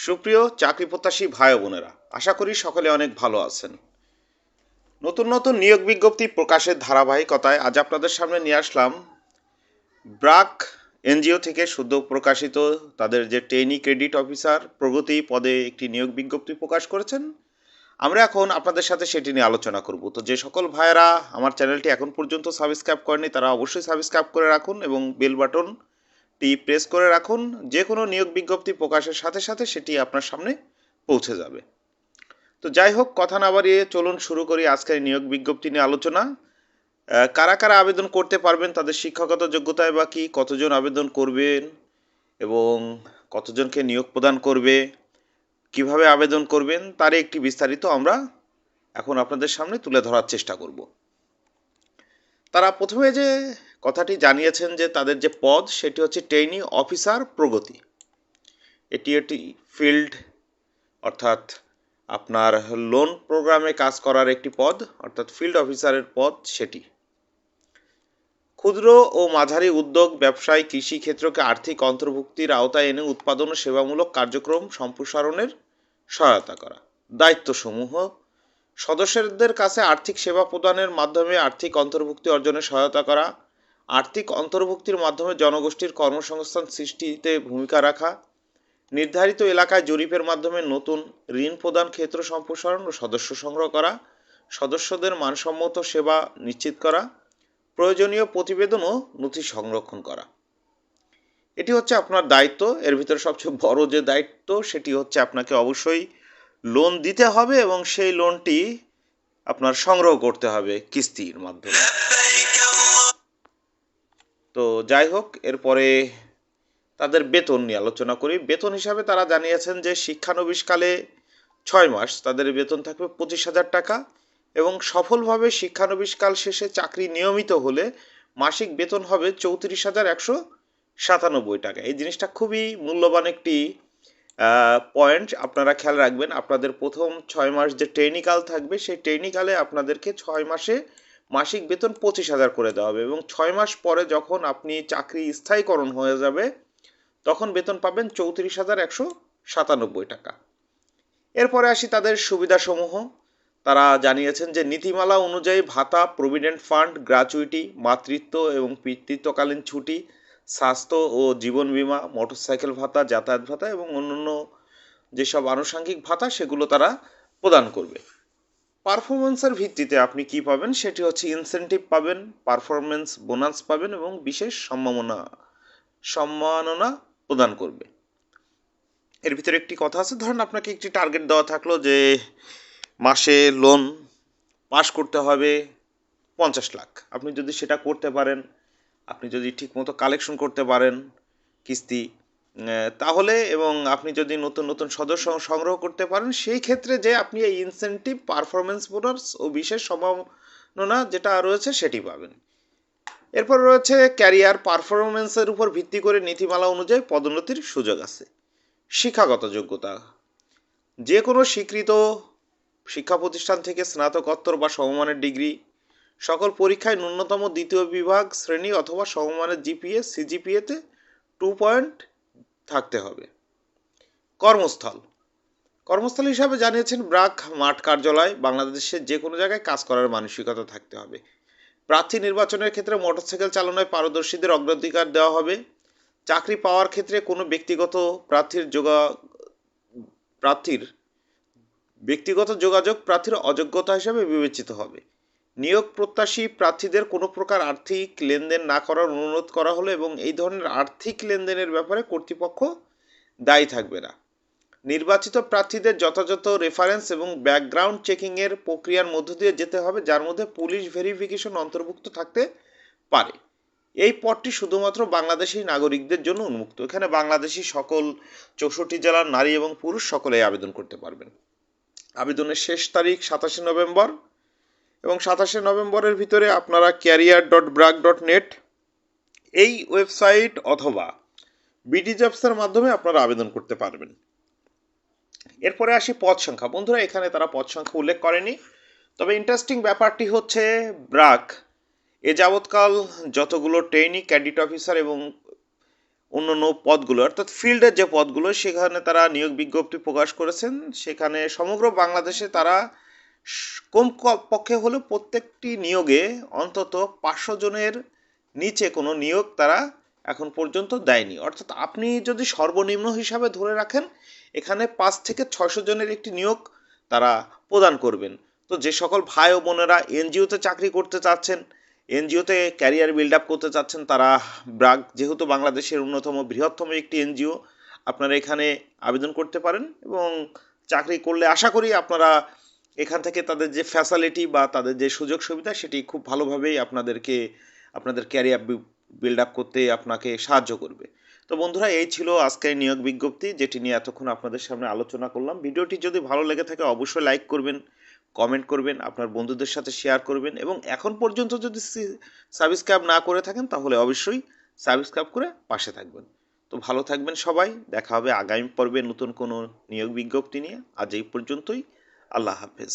সুপ্রিয় চাকরি প্রত্যাশী ভাই বোনেরা, আশা করি সকলে অনেক ভালো আছেন। নতুন নতুন নিয়োগ বিজ্ঞপ্তি প্রকাশের ধারাবাহিকতায় আজ আপনাদের সামনে নিয়ে আসলাম। ব্রাক এনজিও থেকে শুদ্ধ প্রকাশিত তাদের যে ট্রেনি ক্রেডিট অফিসার প্রগতি পদে একটি নিয়োগ বিজ্ঞপ্তি প্রকাশ করেছেন। আমরা এখন আপনাদের সাথে সেটি নিয়ে আলোচনা করব। তো যে সকল ভাইয়েরা আমার চ্যানেলটি এখন পর্যন্ত সাবস্ক্রাইব করেনি তারা অবশ্যই সাবস্ক্রাইব করে রাখুন এবং বেল বাটন টি প্রেস করে রাখুন যে কোনো নিয়োগ বিজ্ঞপ্তি প্রকাশের সাথে সাথে সেটি আপনার সামনে পৌঁছে যাবে। তো যাই হোক, কথা না বাড়িয়ে চলুন শুরু করি আজকের নিয়োগ বিজ্ঞপ্তি নিয়ে আলোচনা। কারা কারা আবেদন করতে পারবেন, তাদের শিক্ষাগত যোগ্যতায় বা কি, কতজন আবেদন করবেন এবং কতজনকে নিয়োগ প্রদান করবে, কীভাবে আবেদন করবেন, তার একটি বিস্তারিত আমরা এখন আপনাদের সামনে তুলে ধরার চেষ্টা করব। তারা প্রথমে যে কথাটি জানিয়েছেন যে তাদের যে পদ, সেটি হচ্ছে ট্রেনি অফিসার প্রগতি। এটি একটি ফিল্ড অর্থাৎ আপনার লোন প্রোগ্রামে কাজ করার একটি পদ, অর্থাৎ ফিল্ড অফিসারের পদ সেটি। ক্ষুদ্র ও মাঝারি উদ্যোগ, ব্যবসায়, কৃষি ক্ষেত্রকে আর্থিক অন্তর্ভুক্তির আওতায় এনে উৎপাদন ও সেবামূলক কার্যক্রম সম্প্রসারণের সহায়তা করা। দায়িত্বসমূহ, সদস্যদের কাছে আর্থিক সেবা প্রদানের মাধ্যমে আর্থিক অন্তর্ভুক্তি অর্জনে সহায়তা করা আর্থিক অন্তর্ভুক্তির মাধ্যমে জনগোষ্ঠীর কর্মসংস্থান সৃষ্টিতে ভূমিকা রাখা, নির্ধারিত এলাকায় জরিপের মাধ্যমে নতুন ঋণ প্রদান ক্ষেত্র সম্প্রসারণ ও সদস্য সংগ্রহ করা, সদস্যদের মানসম্মত সেবা নিশ্চিত করা, প্রয়োজনীয় প্রতিবেদন ও নথি সংরক্ষণ করা। এটি হচ্ছে আপনার দায়িত্ব, এর ভিতরে সবচেয়ে বড় যে দায়িত্ব সেটি হচ্ছে আপনাকে অবশ্যই লোন দিতে হবে এবং সেই লোনটি আপনার সংগ্রহ করতে হবে কিস্তির মাধ্যমে। তো যাই হোক, এরপরে তাদের বেতন নিয়ে আলোচনা করি। বেতন হিসাবে তারা জানিয়েছেন যে শিক্ষানবিশকালে ছয় মাস তাদের বেতন থাকবে পঁচিশ হাজার টাকা এবং সফলভাবে শিক্ষানবিশকাল শেষে চাকরি নিয়মিত হলে মাসিক বেতন হবে চৌত্রিশ হাজার একশো সাতানব্বই টাকা। এই জিনিসটা খুবই মূল্যবান একটি পয়েন্ট আপনারা খেয়াল রাখবেন, আপনাদের প্রথম ছয় মাস যে টেকনিক্যাল থাকবে, সেই টেকনিক্যালে আপনাদেরকে ছয় মাসে মাসিক বেতন পঁচিশ হাজার করে দেওয়া হবে এবং ছয় মাস পরে যখন আপনি চাকরি স্থায়ীকরণ হয়ে যাবে, তখন বেতন পাবেন চৌত্রিশ হাজার একশো সাতানব্বই টাকা। এরপরে আসি তাদের সুবিধাসমূহ। তারা জানিয়েছেন যে নীতিমালা অনুযায়ী ভাতা, প্রভিডেন্ট ফান্ড গ্র্যাচুইটি মাতৃত্ব এবং পিতৃত্বকালীন ছুটি, স্বাস্থ্য ও জীবন বীমা, মোটরসাইকেল ভাতা, যাতায়াত ভাতা এবং অন্যান্য যেসব আনুষঙ্গিক ভাতা, সেগুলো তারা প্রদান করবে। পারফরমেন্সের ভিত্তিতে আপনি কি পাবেন? সেটি হচ্ছে ইনসেনটিভ পাবেন পারফরমেন্স বোনাস পাবেন এবং বিশেষ সম্মাননা সম্মাননা প্রদান করবে। এর ভিতরে একটি কথা আছে, ধরেন আপনাকে একটি টার্গেট দেওয়া থাকল যে মাসে লোন পাস করতে হবে পঞ্চাশ লাখ। আপনি যদি সেটা করতে পারেন, আপনি যদি ঠিকমতো কালেকশন করতে পারেন, কিস্তি তাহলে এবং আপনি যদি নতুন নতুন সদস্য সংগ্রহ করতে পারেন, সেই ক্ষেত্রে যে আপনি এই ইনসেন্টিভ পারফরমেন্স বোনাস ও বিশেষ সম্ভাবনা যেটা রয়েছে সেটি পাবেন। এরপর রয়েছে ক্যারিয়ার পারফরমেন্সের উপর ভিত্তি করে নীতিমালা অনুযায়ী পদোন্নতির সুযোগ আছে। শিক্ষাগত যোগ্যতা। যে কোনো স্বীকৃত শিক্ষা প্রতিষ্ঠান থেকে স্নাতকোত্তর বা সমমানের ডিগ্রি, সকল পরীক্ষায় ন্যূনতম দ্বিতীয় বিভাগ, শ্রেণি অথবা সমমানের জিপিএ সিজিপিএতে টু পয়েন্ট থাকতে হবে। কর্মস্থল। কর্মস্থল হিসাবে জানিয়েছেন ব্রাক মাঠ কার্যালয়, বাংলাদেশের যে কোনো জায়গায় কাজ করার মানসিকতা থাকতে হবে। প্রার্থী নির্বাচনের ক্ষেত্রে মোটরসাইকেল চালনায় পারদর্শীদের অগ্রাধিকার দেওয়া হবে। চাকরি পাওয়ার ক্ষেত্রে কোনো ব্যক্তিগত প্রার্থীর যোগা, প্রার্থীর ব্যক্তিগত যোগাযোগ প্রার্থীর অযোগ্যতা হিসাবে বিবেচিত হবে। নিয়োগ প্রত্যাশী প্রার্থীদের কোনো প্রকার আর্থিক লেনদেন না করার অনুরোধ করা হলো এবং এই ধরনের আর্থিক লেনদেনের ব্যাপারে কর্তৃপক্ষ দায়ী থাকবে না। নির্বাচিত প্রার্থীদের যথাযথ রেফারেন্স এবং ব্যাকগ্রাউন্ড চেকিংয়ের প্রক্রিয়ার মধ্য দিয়ে যেতে হবে, যার মধ্যে পুলিশ ভেরিফিকেশন অন্তর্ভুক্ত থাকতে পারে। এই পদটি শুধুমাত্র বাংলাদেশি নাগরিকদের জন্য উন্মুক্ত। এখানে বাংলাদেশি সকল চৌষট্টি জেলার নারী এবং পুরুষ সকলেই আবেদন করতে পারবেন। আবেদনের শেষ তারিখ সাতাশে নভেম্বর। এবং সাতাশে নভেম্বরের ভিতরে আপনারা career dot BRAC dot net এই ওয়েবসাইট অথবা বিডি জবসের মাধ্যমে আপনারা আবেদন করতে পারবেন। এরপরে আসি পদ সংখ্যা। বন্ধুরা, এখানে তারা পদ সংখ্যা উল্লেখ করেনি। তবে ইন্টারেস্টিং ব্যাপারটি হচ্ছে ব্রাক। এ যাবৎকাল যতগুলো ট্রেনিং ক্যাডিট অফিসার এবং অন্য অন্য পদগুলো, অর্থাৎ ফিল্ডের যে পদগুলো, সেখানে তারা নিয়োগ বিজ্ঞপ্তি প্রকাশ করেছেন। সেখানে সমগ্র বাংলাদেশে তারা কম পক্ষে হলে প্রত্যেকটি নিয়োগে অন্তত পাঁচশো জনের নিচে কোনো নিয়োগ তারা এখন পর্যন্ত দেয়নি। অর্থাৎ আপনি যদি সর্বনিম্ন হিসাবে ধরে রাখেন, এখানে পাঁচ থেকে ছয়শো জনের একটি নিয়োগ তারা প্রদান করবেন। তো যে সকল ভাই ও বোনেরা এনজিওতে চাকরি করতে চাচ্ছেন, এনজিওতে ক্যারিয়ার বিল্ড আপ করতে চাচ্ছেন, তারা ব্রাক যেহেতু বাংলাদেশের অন্যতম বৃহত্তম একটি এনজিও, আপনারা এখানে আবেদন করতে পারেন এবং চাকরি করলে আশা করি আপনারা এখান থেকে তাদের যে ফ্যাসিলিটি বা তাদের যে সুযোগ সুবিধা, সেটি খুব ভালোভাবেই আপনাদেরকে, আপনাদের ক্যারিয়ার বিল্ড আপ করতে আপনাকে সাহায্য করবে। তো বন্ধুরা, এই ছিল আজকের নিয়োগ বিজ্ঞপ্তি, যেটি নিয়ে এতক্ষণ আপনাদের সামনে আলোচনা করলাম। ভিডিওটি যদি ভালো লেগে থাকে, অবশ্যই লাইক করবেন কমেন্ট করবেন, আপনার বন্ধুদের সাথে শেয়ার করবেন, এবং এখন পর্যন্ত যদি সাবস্ক্রাইব না করে থাকেন, তাহলে অবশ্যই সাবস্ক্রাইব করে পাশে থাকবেন। তো ভালো থাকবেন সবাই, দেখা হবে আগামী পর্বে নতুন কোনো নিয়োগ বিজ্ঞপ্তি নিয়ে। আজ এই পর্যন্তই। আল্লাহ হাফেজ।